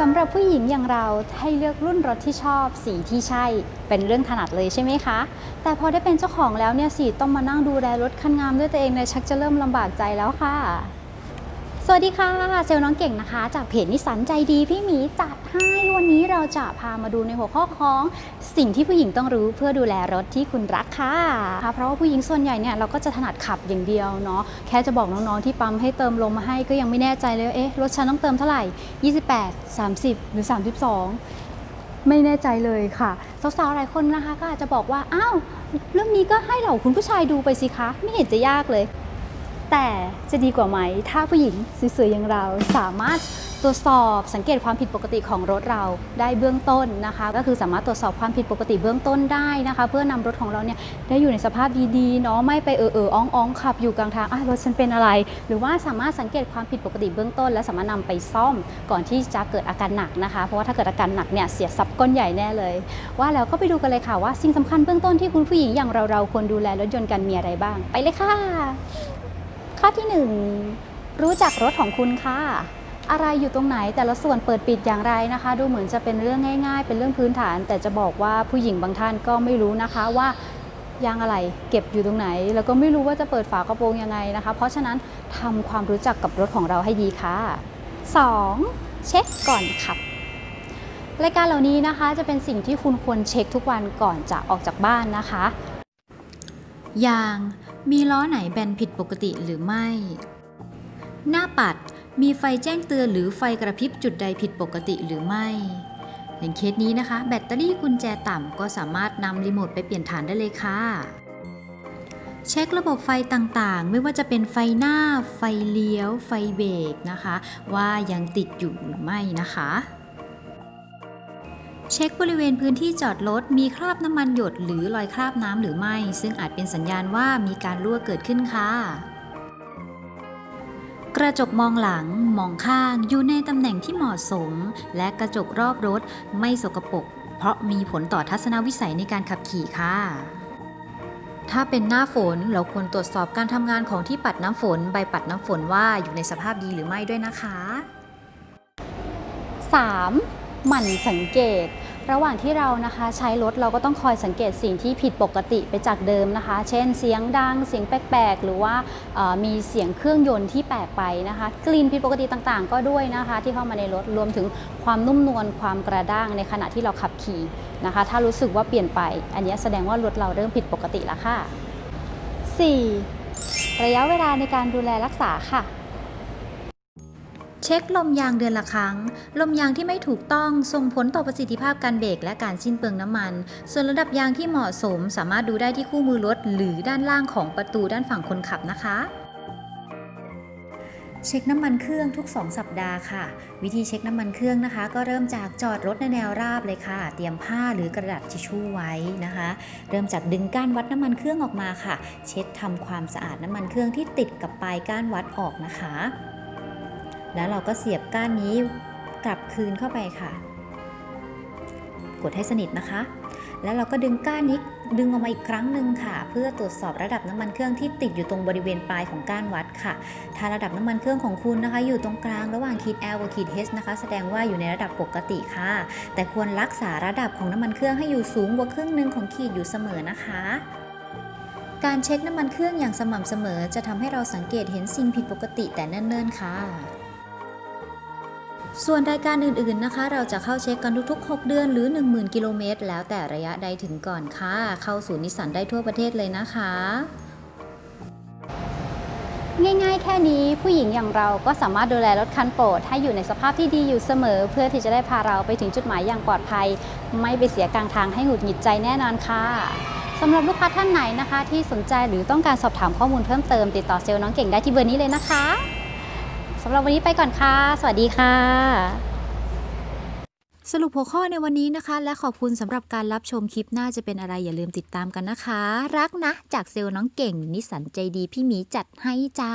สำหรับผู้หญิงอย่างเราให้เลือกรุ่นรถที่ชอบ สีที่ใช่ เป็นเรื่องถนัดเลยใช่ไหมคะ แต่พอได้เป็นเจ้าของแล้วเนี่ยสีต้องมานั่งดูแลรถคันงามด้วยตัวเองเนี่ยชักจะเริ่มลำบากใจแล้วค่ะ สวัสดีค่ะ เซลน้องเก่งนะคะ จากเพจนิสันใจดีพี่หมีจัดให้วันนี้เราจะพามาดูในหัวข้อของ สิ่งที่ผู้หญิงต้องรู้เพื่อดูแลรถที่คุณรักค่ะเพราะว่าผู้หญิงส่วนใหญ่เนี่ยเราก็จะถนัดขับอย่างเดียวเนาะแค่จะบอกน้องๆที่ปั๊มให้เติมลมมาให้ก็ยังไม่แน่ใจเลยเอ๊ะรถฉันต้องเติมเท่าไหร่ 28 30 หรือ 32 ไม่แน่ใจเลยค่ะสาวๆหลายคนนะคะก็อาจจะบอกว่าอ้าวเรื่องนี้ก็ให้เหล่าคุณผู้ชายดูไปสิคะ ไม่เห็นจะยากเลย แต่จะดีกว่าไหม ถ้าผู้หญิงสวยๆอย่างเราสามารถตรวจสอบสังเกตความผิดปกติของรถเราได้เบื้องต้นนะคะ ก็คือสามารถตรวจสอบความผิดปกติเบื้องต้นได้นะคะ เพื่อนำรถของเราเนี่ยได้อยู่ในสภาพดีๆเนาะไม่ไปเออเอออ้องอ้องขับอยู่กลางทางอะรถฉันเป็นอะไร หรือว่าสามารถสังเกตความผิดปกติเบื้องต้น และสามารถนำไปซ่อมก่อนที่จะเกิดอาการหนักนะคะ เพราะว่าถ้าเกิดอาการหนักเนี่ยเสียทรัพย์ก้อนใหญ่แน่เลย ว่าแล้วก็ไปดูกันเลยค่ะว่าสิ่งสำคัญเบื้องต้นที่คุณผู้หญิงอย่างเราเราควรดูแลรถยนต์กันมีอะไรบ้าง ไปเลยค่ะ ข้อที่ 1 รู้จักรถของคุณค่ะ อะไรอยู่ตรงไหนแต่ละส่วนเปิดปิดอย่างไรนะคะ ดูเหมือนจะเป็นเรื่องง่าย ๆ เป็นเรื่องพื้นฐาน แต่จะบอกว่าผู้หญิงบางท่านก็ไม่รู้นะคะว่ายางอะไรเก็บอยู่ตรงไหน แล้วก็ไม่รู้ว่าจะเปิดฝากระโปรงยังไงนะคะ เพราะฉะนั้นทำความรู้จักกับรถของเราให้ดีค่ะ 2. เช็คก่อนขับรายการเหล่านี้นะคะจะเป็นสิ่งที่คุณควรเช็คทุกวันก่อนจะออกจากบ้านนะคะ ยาง มีล้อไหนแบนผิดปกติหรือไม่ หน้าปัดมีไฟแจ้งเตือนหรือไฟกระพริบจุดใดผิดปกติหรือไม่ อย่างเคสนี้นะคะ แบตเตอรี่กุญแจต่ำก็สามารถนำรีโมทไปเปลี่ยนฐานได้เลยค่ะ เช็คระบบไฟต่างๆ ไม่ว่าจะเป็นไฟหน้า ไฟเลี้ยว ไฟเบรกนะคะ ว่ายังติดอยู่หรือไม่นะคะ เช็คบริเวณพื้นที่จอดรถมีคราบน้ำมันหยดหรือรอยคราบน้ำหรือไม่ ซึ่งอาจเป็นสัญญาณว่ามีการรั่วเกิดขึ้นค่ะ กระจกมองหลัง มองข้าง อยู่ในตำแหน่งที่เหมาะสม และกระจกรอบรถไม่สกปรกเพราะมีผลต่อทัศนวิสัยในการขับขี่ค่ะถ้าเป็นหน้าฝนเราควรตรวจสอบการทำงานของที่ปัดน้ำฝน ใบปัดน้ำฝนว่าอยู่ในสภาพดีหรือไม่ด้วยนะคะ 3. หมั่นสังเกต ระหว่างที่เรานะคะใช้รถเราก็ต้องคอยสังเกตสิ่งที่ผิดปกติไปจากเดิมนะคะ เช่นเสียงดังเสียงแปลกๆ หรือว่ามีเสียงเครื่องยนต์ที่แปลกไปนะคะ กลิ่นผิดปกติต่างๆ ก็ด้วยนะคะ ที่เข้ามาในรถรวมถึงความนุ่มนวลความกระด้างในขณะที่เราขับขี่นะคะ ถ้ารู้สึกว่าเปลี่ยนไป อันนี้แสดงว่ารถเราเริ่มผิดปกติแล้วค่ะ 4. ระยะเวลาในการดูแลรักษาค่ะ เช็คลมยางเดือนละครั้ง ลมยางที่ไม่ถูกต้องส่งผลต่อประสิทธิภาพการเบรกและการสิ้นเปลืองน้ำมัน ส่วนระดับยางที่เหมาะสมสามารถดูได้ที่คู่มือรถหรือด้านล่างของประตูด้านฝั่งคนขับนะคะ เช็คน้ำมันเครื่องทุก 2 สัปดาห์ค่ะ วิธีเช็คน้ำมันเครื่องนะคะ ก็เริ่มจากจอดรถในแนวราบเลยค่ะ เตรียมผ้าหรือกระดาษทิชชู่ไว้นะคะ เริ่มจากดึงก้านวัดน้ำมันเครื่องออกมาค่ะ เช็ดทำความสะอาดน้ำมันเครื่องที่ติดกับปลายก้านวัดออกนะคะ แล้วเราก็เสียบก้านนี้กลับคืนเข้าไปค่ะ กดให้สนิทนะคะ แล้วเราก็ดึงก้านนี้ดึงออกมาอีกครั้งหนึ่งค่ะ เพื่อตรวจสอบระดับน้ำมันเครื่องที่ติดอยู่ตรงบริเวณปลายของก้านวัดค่ะ ถ้าระดับน้ำมันเครื่องของคุณนะคะ อยู่ตรงกลางระหว่างขีด L กับขีด H นะคะ แสดงว่าอยู่ในระดับปกติค่ะ แต่ควรรักษาระดับของน้ำมันเครื่องให้อยู่สูงกว่าครึ่งหนึ่งของขีดอยู่เสมอนะคะการเช็คน้ำมันเครื่องอย่างสม่ำเสมอ จะทำให้เราสังเกตเห็นสิ่งผิดปกติแต่เนิ่นๆ ค่ะ ส่วนรายการอื่นๆนะคะ เราจะเข้าเช็คกันทุกๆ 6 เดือนหรือ 10,000 กิโลเมตร แล้วแต่ระยะใดถึงก่อนค่ะ เข้าสู่นิสสันได้ทั่วประเทศเลยนะคะ ง่ายๆ แค่นี้ผู้หญิงอย่างเราก็สามารถดูแลรถคันโปรด ให้อยู่ในสภาพที่ดีอยู่เสมอ เพื่อที่จะได้พาเราไปถึงจุดหมายอย่างปลอดภัย ไม่ไปเสียกลางทางให้หงุดหงิดใจแน่นอนค่ะสำหรับลูกค้าท่านไหนนะคะ ที่สนใจหรือต้องการสอบถามข้อมูลเพิ่มเติมติดต่อเซลล์น้องเก่งได้ที่เบอร์นี้เลยนะคะ สำหรับวันนี้ไปก่อนค่ะ สวัสดีค่ะ สรุปหัวข้อในวันนี้นะคะ และขอบคุณสำหรับการรับชมคลิปหน้าจะเป็นอะไรอย่าลืมติดตามกันนะคะ รักนะ จากเซลล์น้องเก่ง นิสสันใจดีพี่หมีจัดให้จ้า